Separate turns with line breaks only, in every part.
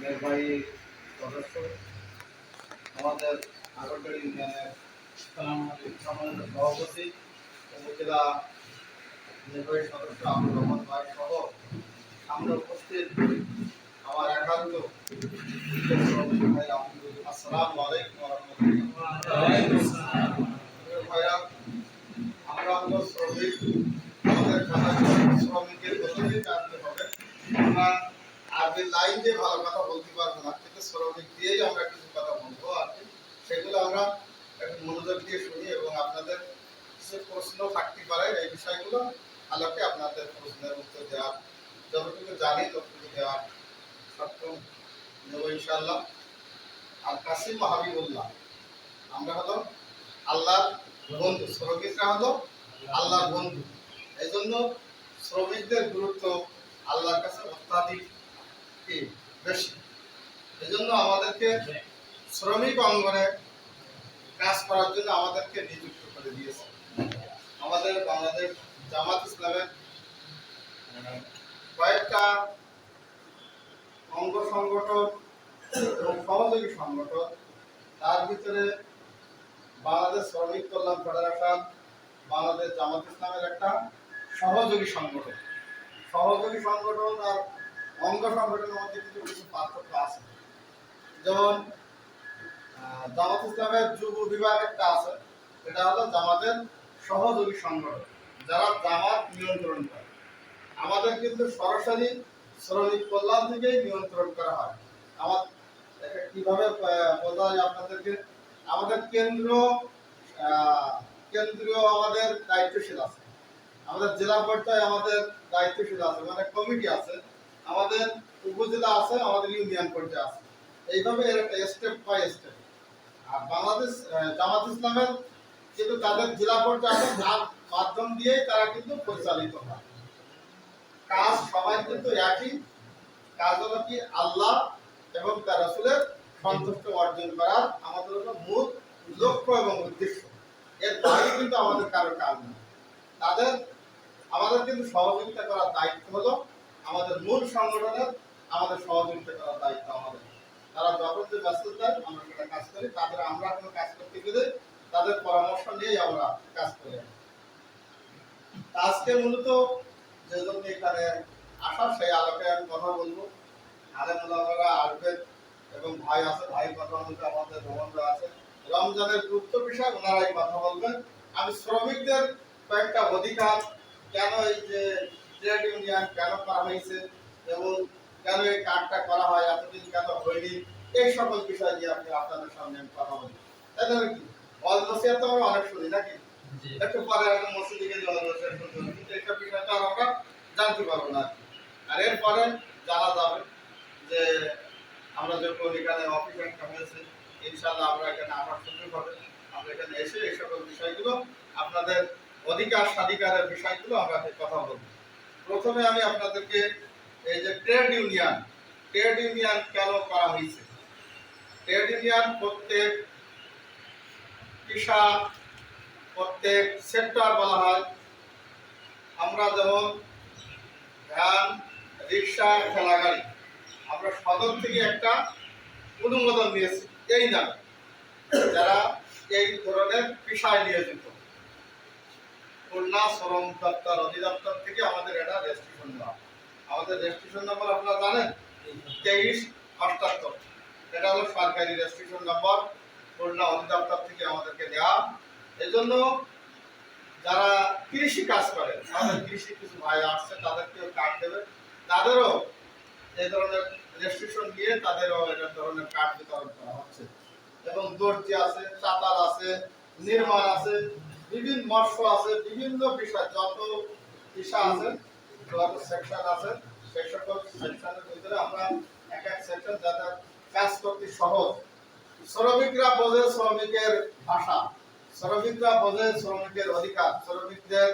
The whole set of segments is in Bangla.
নির্বাহী সদস্য। আমাদের আগরতলা ইউনিয়নের সম্মানিত সভাপতি উপজেলা নির্বাহী সদস্য আব্দুর রহমান ভাই সহ আমরা উপস্থিত আমার একান্ত আসসালামু আলাইকুম আমরা হলো শ্রমিক, আমাদের শ্রমিকের গতিতে জানতে হবে আমরা আরবি লাইন দিয়ে ভালো কথা বলতে পারব না কিন্তু শ্রমিক দিয়েই আমরা কিছু কথা বলব আর কি সেগুলো আমরা একটু মনোযোগ দিয়ে শুনি এবং আপনাদের কিছু প্রশ্ন থাকতে পারে এই বিষয়গুলো আলোকে আপনাদের প্রশ্নের উত্তর দেওয়ার যতটুকু জানি ততটুকু দেওয়ার নেব ইনশাআল্লাহ। আর কাসিম আমরা হলো আল্লাহর বন্ধু, শ্রমিকরা হলো আল্লাহর বন্ধু। এই জন্য শ্রমিকদের গুরুত্ব আল্লাহর কাছে অত্যাধিক বেশি। এই জন্য আমাদেরকে শ্রমিক অঙ্গনে কাজ করার জন্য আমাদেরকে নিযুক্ত করে দিয়েছে। আমাদের বাংলাদেশ জামাত ইসলামের কয়েকটা অঙ্গ সংগঠন এবং সহযোগী সংগঠন তার ভিতরে বাংলাদেশ শ্রমিক কল্যাণ ফেডারেশন, বাংলাদেশ জামাত ইসলামের একটা সহযোগী সংগঠন সহযোগী সংগঠন আর অঙ্গ সংগঠনের মধ্যে কিছু কিছু পার্থক্য আছে। যেমন জামাত ইসলামের যুব বিভাগ একটা আছে। এটা হলো জামাতের সহযোগী সংগঠন যারা জামাত নিয়ন্ত্রণ করে। আমাদের কিন্তু সরাসরি শ্রমিক কল্যাণ থেকেই নিয়ন্ত্রণ করা হয়। আমার কীভাবে বোঝা যায় আপনাদেরকে, আমাদের কেন্দ্র কেন্দ্রীয় আমাদের দায়িত্বশীল আছে। আমাদের জেলা পর্যায়ে আমাদের দায়িত্বশীল আছে মানে কমিটি আছে, আমাদের উপজেলা আছে, আমাদের ইউনিয়ন পর্যায়ে আছে। এইভাবে স্টেপ বাই স্টেপ আর বাংলাদেশ জামাত ইসলামের কিন্তু তাদের জেলা পর্যায়ে মাধ্যম দিয়েই তারা কিন্তু পরিচালিত হয়। কাজ সবাই কিন্তু একই। কাজ হলো কি আল্লাহ এবং তার রাসূলের সন্তুষ্ট অর্জন করার আমাদের হলো মূল লক্ষ্য এবং উদ্দেশ্য। এর বাইরে কিন্তু আমাদের কারও কাজ নেই। তাদের, আমাদের কিন্তু সহযোগিতা করার দায়িত্ব হলো আমাদের মূল সংগঠনের আমাদের সহযোগিতা করার দায়িত্ব আমাদের। তারা যখন যে ব্যস্ত দেয় আমরা সেটা কাজ করি, তাদের আমরা কোনো কাজ করতে গেলে তাদের পরামর্শ নিয়েই আমরা কাজ করি। আজকে মূলত যে এখানে আসা সেই আলোকে আমি কথা বলব। আলেমুল্লাহরা আসবেন এবং ভাই আছে, ভাই কথা বলতে আমাদের রোহনরা আছে। রমজানের গুরুত্ব বিষয়, ওনারাই কথা বলবেন। আমি শ্রমিকদের কয়েকটা অধিকার, কেন এই যে ট্রেড ইউনিয়ন কেন করা হয়েছে এবং কেন এই কার্ডটা করা হয়, এতদিন কেন হয়নি, এই সকল বিষয় নিয়ে আপনি আপনাদের সামনে কথা বলি তাই কি? আমরা অনেক শুনি নাকি? একটু পরে একটা মসজিদে গিয়ে শুনতে কিন্তু এইসব বিষয়টা আমরা জানতে পারব না আর এরপরে জানা যাবে যে আমরা যখন এখানে অফিস একটা হয়েছে, ইনশাআল্লাহ আমরা এখানে আসার সুযোগ হবে আমরা এখানে এসে এই সকল বিষয়গুলো, আপনাদের অধিকার স্বাধিকারের বিষয়গুলো আমরা কথা বলব। প্রথমে আমি আপনাদেরকে এই যে ট্রেড ইউনিয়ন ট্রেড ইউনিয়ন কেন করা হয়েছে? ট্রেড ইউনিয়ন প্রত্যেক পেশা প্রত্যেক সেক্টর বলা হয়। আমরা যেমন ভ্যান, রিক্সা, ঠেলাগাড়ি, আমরা সদর থেকে একটা অনুমোদন নিয়েছি। এই নামে যারা এই ধরনের পেশায় নিয়োজিত। খুলনা শ্রম দপ্তর অধিদপ্তর থেকে আমাদের এটা রেজিস্ট্রেশন দেওয়া। আমাদের রেজিস্ট্রেশন নম্বর আপনারা জানেন? তেইশ অষ্টাত্তর এটা হলো সরকারি রেজিস্ট্রেশন নম্বর খুলনা অধিদপ্তর থেকে আমাদেরকে দেওয়া। এই জন্য যারা কৃষি কাজ করে আমাদের কৃষি কিছু ভাই আসছে, তাদেরকেও কার্ড দেবে। তাদেরও এই ধরনের রেজিস্ট্রেশন দিয়ে তাদেরও এই ধরনের কার্ড বিতরণ করা হচ্ছে। এবং দর্জি আছে, চাতাল আছে, নির্মাণ আছে, বিভিন্ন মৎস্য আছে, বিভিন্ন বিষয়, যত পেশা আছে যত সেকশন আছে। সেই সকল সেকশনের ভিতরে আমরা এক এক সেকশন যাতে কাজ করতে সহজ। শ্রমিকরা বোঝে শ্রমিকের ভাষা। শ্রমিকরা বোঝে শ্রমিকের অধিকার শ্রমিকদের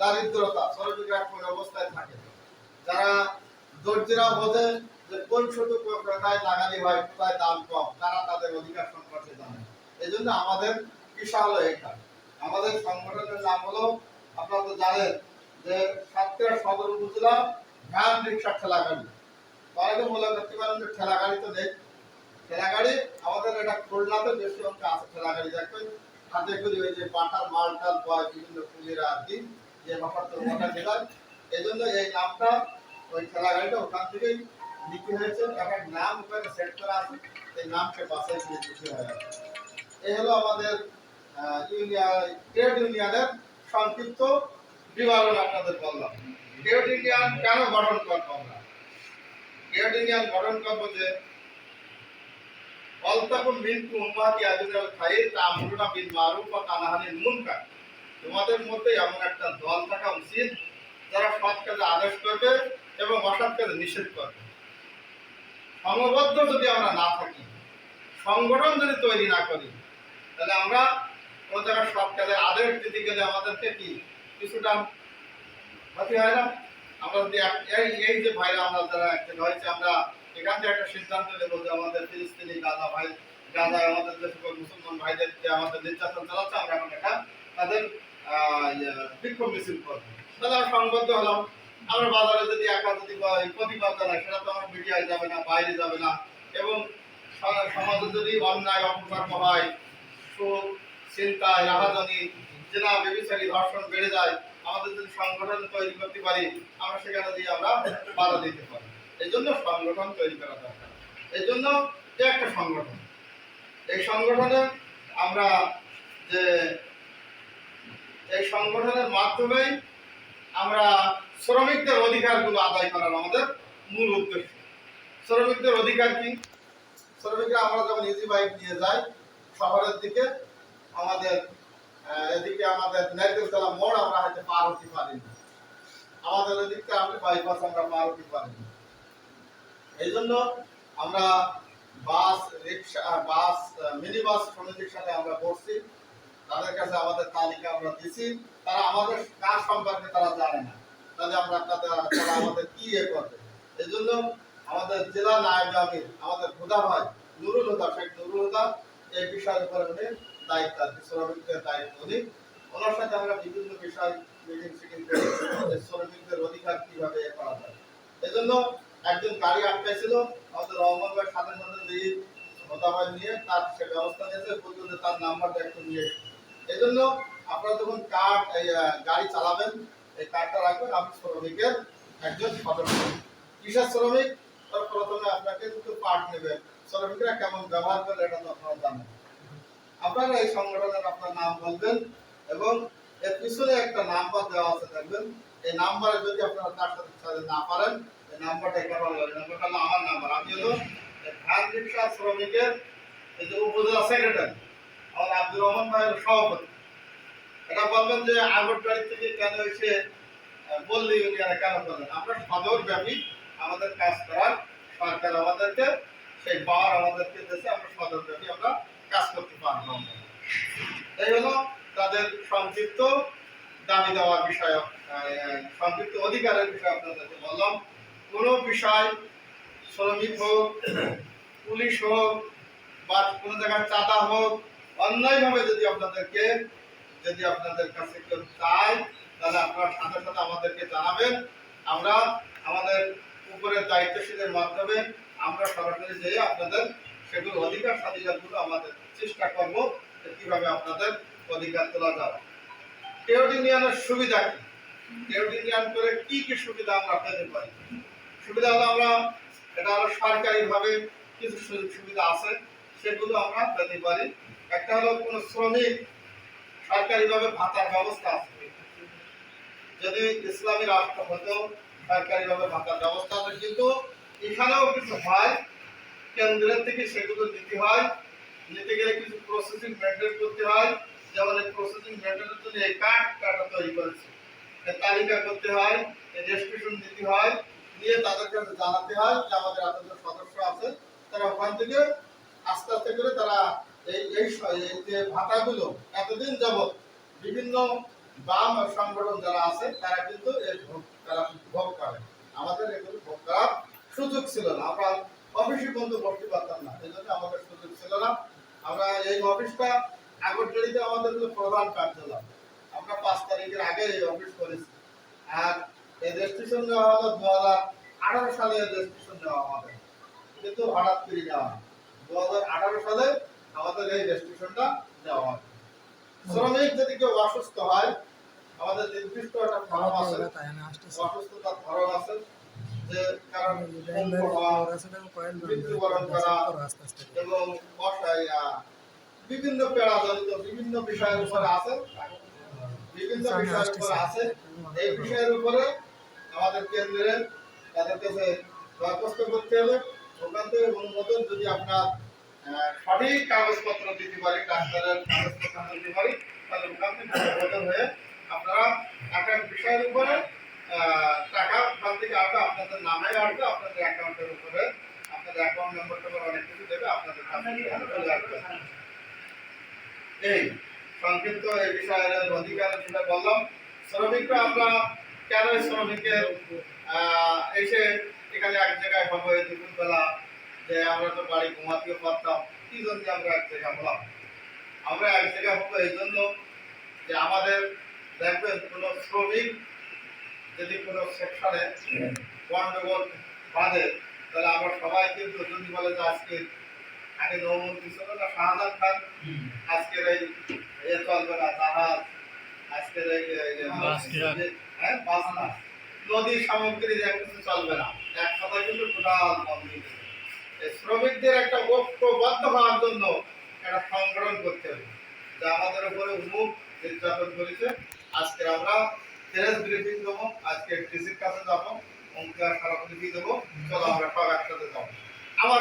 দারিদ্রতা শ্রমিকরা কোন অবস্থায় থাকে। যারা দর্জিরা বোঝে যে কোন শুধু কোথায় লাগালি হয় কোথায় দাম কম, তারা তাদের অধিকার সম্পর্কে জানে। এই জন্য আমাদের পেশা হলো এটা। আমাদের সংগঠনের নাম হলো, আপনারা তো জানেন যে সাতক্ষীরা সদর উপজেলা ভ্যান রিক্সা ঠেলাগাড়ি তাহলে মনে করতে পারেন যে ঠেলা গাড়ি তো নেই। ঠেলা গাড়ি আমাদের এটা খুলনাতে বেশি অংশ আছে ঠেলা গাড়ি দেখবেন হাতে করে ওই যে পাটার মাল টাল বয় বিভিন্ন কুলিরা আর কি, যে ব্যাপার তো মোটা এই জন্য এই নামটা, ওই ঠেলা গাড়িটা ওখান থেকেই লিখে হয়েছে একটা নাম ওখানে সেট করা আছে, এই নামকে বাসায় দিয়ে লিখে হয়ে। আছে এই হলো আমাদের ইউনিয়ন ট্রেড ইউনিয়নের সংক্ষিপ্ত বিবরণ আপনাদের বললাম। ট্রেড ইউনিয়ন কেন গঠন করব আমরা? ট্রেড ইউনিয়ন গঠন করব যে অল্তাকুম মিনকুম উম্মাতি আজুল খাইর তা'মুরুনা বিল মারুফ ওয়া তানহানিল মুনকার? তোমাদের মধ্যে এমন একটা দল থাকা উচিত, যারা সৎ কাজে আদেশ করবে এবং অসৎ কাজে নিষেধ করবে। সংবদ্ধ যদি আমরা না থাকি, সংগঠন যদি তৈরি না করি, তাহলে আমরা কোনো জায়গায় কাজের আদেশ দিতে গেলে আমাদেরকে কি কিছুটা ক্ষতি হয় না? আমরা যদি এই যে ভাইরা আমরা যারা একজন হয়েছে, আমরা এখান থেকে একটা সিদ্ধান্ত নেব যে আমাদের ফিলিস্তিনি গাজা ভাই গাজা আমাদের যে সকল মুসলমান ভাইদের যে আমাদের নির্যাতন চালাচ্ছে আমরা এখন এটা তাদের ইয়ে, বিক্ষোভ মিছিল করব। তাহলে আমরা সংবদ্ধ হলাম। আমরা বাজারে যদি একা যদি প্রতিবাদ জানাই সেটা তো আমার মিডিয়ায় যাবে না বাইরে যাবে না। এবং সমাজে যদি অন্যায় অপকর্ম হয় সুখ চিন্তায় রাহাজানি জেনা বেবিচারি ধর্ষণ বেড়ে যায় আমাদের যদি সংগঠন তৈরি করতে পারি আমরা সেখানে দিয়ে আমরা বাধা দিতে পারি। এই জন্য সংগঠন তৈরি করা দরকার। এই জন্য যে একটা সংগঠন। এই সংগঠনে আমরা যে এই সংগঠনের মাধ্যমেই আমরা শ্রমিকদের অধিকারগুলো আদায় করার আমাদের মূল উদ্দেশ্য। শ্রমিকদের অধিকার কি? শ্রমিকরা আমরা যখন ইজি বাইক নিয়ে যাই শহরের দিকে, আমাদের এদিকে আমাদের নারকেলতলা মোড় আমরা হয়তো পার হতে পারি না। আমাদের এদিকে আমরা বাইপাস আমরা পার হতে পারি না। এই জন্য আমরা বাস, রিক্সা বাস মিনি বাস সমিতির সাথে আমরা করছি তাদের কাছে আমাদের তালিকা আমরা দিছি। তারা আমাদের কাজ সম্পর্কে তারা জানে না। তাহলে আমরা তাদের, তারা আমাদের কি ইয়ে করবে? এই জন্য আমাদের জেলা নায়ক আমির, আমাদের হুদা ভাই, নুরুল হুদা, শেখ নুরুল হুদা, এই বিষয়ের উপরে উনি দায়িত্ব আছে শ্রমিকদের দায়িত্ব উনি। ওনার সাথে আমরা বিভিন্ন বিষয় মিটিং করে শ্রমিকদের অধিকার কীভাবে এ করা যায়। এই জন্য একজন গাড়ি আটকাইছিল, আমাদের রহমান ভাই সাথে সাথে দিয়ে ভাই নিয়ে তার সে ব্যবস্থা নিয়েছে যে তার নাম্বারটা একটু নিয়ে এই জন্য আপনারা যখন কার গাড়ি চালাবেন, এই কার্ডটা রাখবেন আপনি শ্রমিকের একজন সদস্য কিসের শ্রমিক? তার প্রথমে আপনাকে দুটো পার্ট নেবে। শ্রমিকরা কেমন ব্যবহার করে এটা তো আপনারা জানেন। আপনারা এই সংগঠনের আপনার নাম বলবেন এবং এর পিছনে একটা নাম্বার দেওয়া আছে, দেখবেন। এই নাম্বারে যদি আপনারা তার সাথে না পারেন নাম্বারটা নাম্বারটা আমার নাম্বার। আমি হলো শ্রমিকের এই যে উপজেলা সেক্রেটারি আমার আব্দুর রহমান ভাইয়ের সভাপতি। এটা বলবেন যে থেকে কেন এসে ইউনিয়নে কেন আমরা সদর ব্যাপী আমাদের কাজ করার সরকার আমাদেরকে, সেই পাওয়ার আমাদেরকে দিয়েছে, আমরা সদর ব্যাপী আমরা কাজ করতে পারব। এই হলো তাদের সংক্ষিপ্ত দাবি দেওয়ার বিষয় সংক্ষিপ্ত অধিকারের বিষয়ে আপনাদেরকে বললাম। কোনো বিষয় শ্রমিক হোক, পুলিশ হোক, বা কোনো জায়গায় চাঁদা হোক, অন্যায়ভাবে যদি আপনাদেরকে, যদি আপনাদের কাছে কেউ চায়, তাহলে আপনারা সাথে সাথে আমাদেরকে জানাবেন। আমরা আমাদের উপরের দায়িত্বশীলের মাধ্যমে আমরা সরাসরি যেয়ে আপনাদের সেগুলো অধিকার স্বাধিকারগুলো আমাদের চেষ্টা করব কীভাবে আপনাদের অধিকার তোলা যাবে ট্রেড ইউনিয়নের সুবিধা কি? ট্রেড ইউনিয়ন করে কি কি সুবিধা আমরা পেতে পারি? সুবিধা হলো আমরা এটা হলো সরকারিভাবে কিছু সুযোগ সুবিধা আছে, সেগুলো আমরা পেতে পারি। একটা হলো কোনো শ্রমিক সরকারিভাবে ভাতার ব্যবস্থা আছে। যদি ইসলামী রাষ্ট্র হতো, সরকারিভাবে ভাতার ব্যবস্থা আছে। কিন্তু এখানেও কিছু হয়, কেন্দ্রের থেকে সেগুলো নিতে হয়। নিতে গেলে কিছু প্রসেসিং মেনটেন করতে হয়। যেমন এই প্রসেসিং মেনটেনের জন্য এই কার্ড কার্ডটা তৈরি করেছে। তালিকা করতে হয় রেজিস্ট্রেশন দিতে হয়। নিয়ে তাদের জানাতে হয় যে আমাদের এতজন সদস্য আছে। তারা ওখান থেকে আস্তে আস্তে করে তারা এই এই যে ভাতাগুলো এতদিন যাবত বিভিন্ন বাম সংগঠন যারা আছে, তারা কিন্তু এর ভোগ, তারা ভোগ করে। আমাদের এগুলো ভোগ করার সুযোগ ছিল না। আমরা অফিসে বন্ধু বসতে পারতাম না। এই জন্য আমাদের সুযোগ ছিল না। আমরা এই অফিসটা আগরতলিতে আমাদের প্রধান কার্যালয়। আমরা পাঁচ তারিখের আগে এই অফিস করেছি। আর এই রেজিস্ট্রেশন নেওয়া হলো দু হাজার আঠারো সালে রেজিস্ট্রেশন নেওয়া আমাদের। কিন্তু হঠাৎ করে দু হাজার আঠারো সালে আমাদের এই রেজিস্ট্রেশনটা দেওয়া হয় শ্রমিক যদি কেউ অসুস্থ হয় আমাদের নির্দিষ্ট একটা ফর্ম আছে অসুস্থতার আছে যে কারণ মৃত্যুবরণ করা এবং বিভিন্ন পেড়া জনিত বিভিন্ন বিষয়ের উপরে আছে। বিভিন্ন বিষয়ের উপরে আছে। এই বিষয়ের উপরে আমাদের কেন্দ্রে তাদের কাছে দরখাস্ত করতে হবে। ওখান থেকে অনুমোদন যদি আপনার সঠিক কাগজপত্র দিতে পারি ডাক্তারের কাগজপত্র দিতে পারি তাহলে ওখান থেকে অনুমোদন হয়ে আপনারা এক বিষয়ের উপরে টাকা ওখান থেকে আসবে আপনাদের নামে আসবে আপনাদের অ্যাকাউন্টের উপরে আপনাদের অ্যাকাউন্ট নম্বর টম্বর অনেক কিছু দেবে আপনাদের এই সংক্ষিপ্ত এই বিষয়ের অধিকার যেটা বললাম শ্রমিকরা আমরা কেন শ্রমিকের এসে এখানে এক জায়গায় হব দুপুরবেলা যে আমরা তো বাড়ি ঘুমাতেও পারতাম কি জন্য আমরা এক জায়গায় হলাম আমরা এক জায়গায় হব এই জন্য যে আমাদের দেখবেন কোনো শ্রমিক যদি কোনো সেকশনে গন্ডগোল বাঁধে তাহলে আমরা সবাই কিন্তু যদি বলে যে আজকে আগে নৌমন্ত্রী ছিল না শাহজাহান খান আজকের এই চলবে না জাহাজ আজকের এই। হ্যাঁ শ্রমিকদের একটা ঐক্যবদ্ধ হওয়ার জন্য একটা সংগঠন করতে হবে। যা আমাদের উপরে উন্মুখ নির্যাতন করেছে। আজকে আমরা প্রেস ব্রিফিং দেবো, আজকে ডিসির কাছে যাব অঙ্কিয়া সারা দেবো। চলো আমরা সব একসাথে যাব। আমার